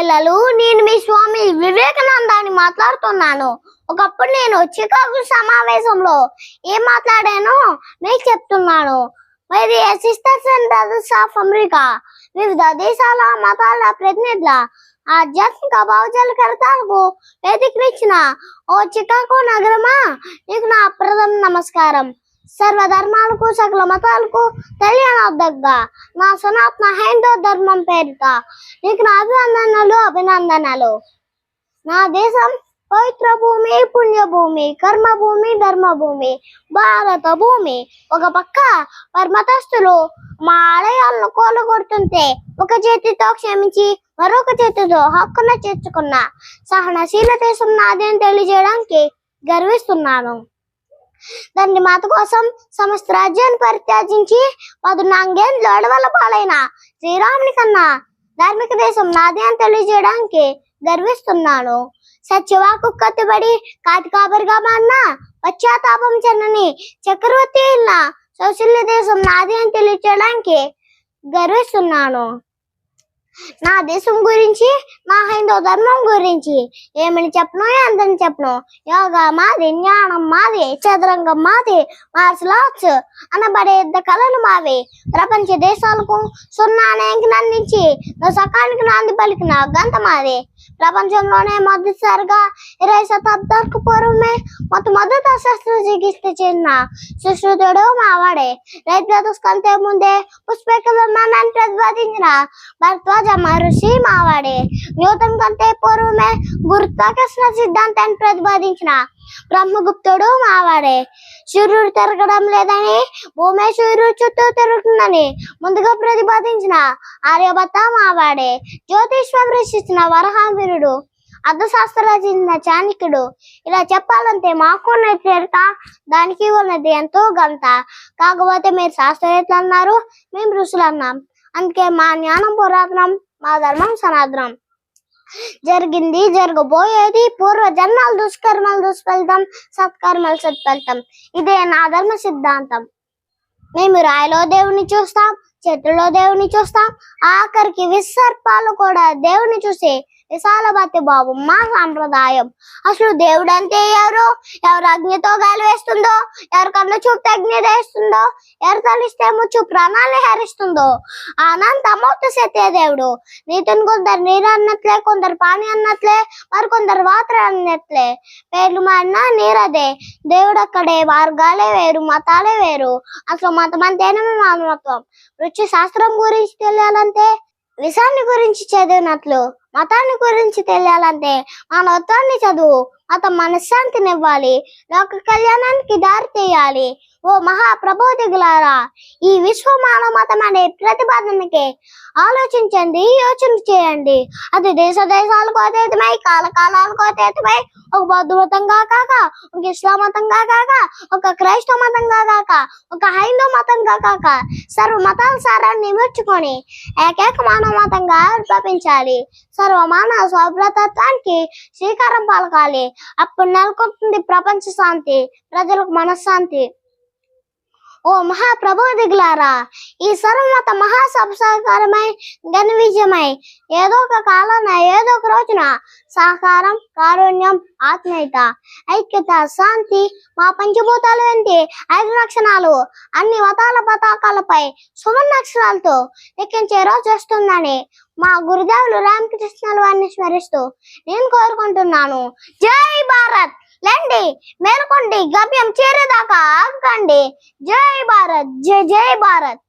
పిల్లలు నేను మీ స్వామి వివేకానందాన్ని మాట్లాడుతున్నాను. ఒకప్పుడు నేను చికాగు సమావేశంలో ఏం మాట్లాడానో మీకు చెప్తున్నాను. మరి sisters and brothers of America. వివిధ దేశాల మతాల ప్రతినిధుల ఆధ్యాత్మిక భావజాలకర్తలకు వేదికనిచ్చిన ఓ చికాగో నగరమా? నీకు నా ప్రథమ నమస్కారం. సర్వధర్మాలకు సకల మతాలకు తెలియనద్దగ్గ నా సనాతన హైందవ ధర్మం పేరిట నీకు నా అభినందనలు అభినందనలు. నా దేశం పవిత్ర భూమి పుణ్యభూమి కర్మభూమి ధర్మభూమి భారత భూమి. ఒక పక్క వారి మతస్థులు మా ఆలయాలను కూలగొడుతుంటే ఒక చేతితో క్షమించి మరొక చేతితో హక్కున చేర్చుకున్న. సహనశీల దేశం నాది అని తెలియజేయడానికి గర్విస్తున్నాను. దాన్ని మాత కోసం సమస్త రాజ్యాన్ని పరిత్యాజించి పదునాంగేళ్ళు అడవల పాలైన శ్రీరాముని కన్నా ధార్మిక దేశం నాదే అని తెలియజేయడానికి గర్విస్తున్నాను. సత్యవాకు కత్తిబడి కాతికాబరిగా మాన్న పశ్చాత్తాపం చెందని చక్రవర్తి అయిన సౌశల్య దేశం నాదే అని తెలియజేయడానికి గర్విస్తున్నాను. నా దేశం గురించి మా హైందవ ధర్మం గురించి ఏమని చెప్పను ఎంతని చెప్పను? యోగా మాది జ్ఞానం మాది చదరంగం మాది మార్షల్ ఆర్ట్స్ అనబడే యుద్ధ కళలు మావి. ప్రపంచ దేశాలకు సున్నానికి నందించి సకానికి నాంది పలికిన గంత మాది ప్రపంచంలోనే మొదటిసారిగా ఇరవై శతాబ్దాలకు పూర్వమే మొట్టమొదట శస్త్రచికిత్స చెందిన సుశ్రుతుడు మావాడే. రైతు కంటే ముందే పుష్పక విమానాన్ని ప్రతిపాదించిన భరద్వాజ మహర్షి మావాడే. న్యూటన్ కంటే పూర్వమే గురుత్వాకర్షణ సిద్ధాంతాన్ని ప్రతిపాదించిన బ్రహ్మగుప్తుడు మావాడే. సూర్యుడు తిరగడం లేదని భూమి సూర్యుడు చుట్టూ తిరుగుతుందని ముందుగా ప్రతిపాదించిన ఆర్యభట్ట మావాడే. జ్యోతిష్వ రచించిన వరహావీరుడు అర్థశాస్త్ర రచించిన చాణక్యుడు ఇలా చెప్పాలంటే మాకు ఉన్నది తీరత దానికి ఉన్నది ఎంతో గంత. కాకపోతే మీరు శాస్త్రవేత్తలు అన్నారు మేము ఋషులు అన్నాం. అందుకే మా జ్ఞానం పురాతనం మా ధర్మం సనాతనం. జరిగింది జరగబోయేది. పూర్వ జన్మలు దుష్కర్మలు దుష్ఫలితం సత్కర్మలు సత్ఫలితం. ఇదే నా ధర్మ సిద్ధాంతం. మేము రాయిలో దేవుని చూస్తాం చెట్టులో దేవుని చూస్తాం. ఆఖరికి విసర్పాలు కూడా దేవుని చూసే విశాలభత్తి బాబు మా సాంప్రదాయం. అసలు దేవుడు అంటే ఎవరు? ఎవరు అగ్నితో గాలి వేస్తుందో? ఎవరు కన్ను చూపు అగ్ని వేస్తుందో ఎవరు తలిస్తే ముచ్చు ప్రాణాలు హరిస్తుందో? అనంత అమౌత సత్య దేవుడు. నీతిని కొందరు నీరు అన్నట్లే కొందరు పాని అన్నట్లే మరి కొందరు వాటర్ అన్నట్లే. పేర్లు మారినా నీరదే. దేవుడు అక్కడే మార్గాలే వేరు మతాలే వేరు. అసలు మతం అంటేనే మానవత్వం. రుచి శాస్త్రం గురించి తెలియాలంటే విషాన్ని గురించి చదివినట్లు. మతాన్ని గురించి తెలియాలంటే మానవత్వాన్ని చదువు. అత మనశ్శాంతినివ్వాలి లోక కళ్యాణానికి దారి తీయాలి. ఓ మహాప్రబోధిగులారా ఈ విశ్వ మానవ మతం అనే ప్రతిపాదనకి ఆలోచించండి యోచన చేయండి. అది దేశ దేశాలకు అతీతమై కాల అతీతమై ఒక బౌద్ధ మతంగా కాక ఒక ఇస్లాం మతంగా కాక ఒక క్రైస్తవ మతంగా కాక ఒక హైందవ మతంగా కాక సర్వ మతాల సారాన్ని నిమర్చుకొని ఏకైక మానవ మతంగా ఆవిర్భవించాలి. సర్వ మానవ స్వభ్రతత్వానికి శ్రీకారం పలకాలి. అప్పుడు నెలకొంటుంది ప్రపంచ శాంతి ప్రజలకు మనశ్శాంతి. ఓ మహాప్రబోధిగులారా ఈ సర్వమత మహాసభ సహకారమై ఘన విజయమై ఏదో ఒక కాలాన ఏదో ఒక రోజున సహకారం కారుణ్యం ఆత్మీయత ఐక్యత శాంతి మా పంచభూతాలు వంటి ఐదు లక్షణాలు అన్ని వతాల పతాకాలపై సువర్ణ అక్షరాలతో లెక్కించే రోజు వస్తుందని మా గురుదేవులు రామకృష్ణుల వారిని స్మరిస్తూ నేను కోరుకుంటున్నాను. జై భారత్! మేల్కొండి గమ్యం చేరేదాకా ఆగకండి. జై భారత్ జై జై భారత్.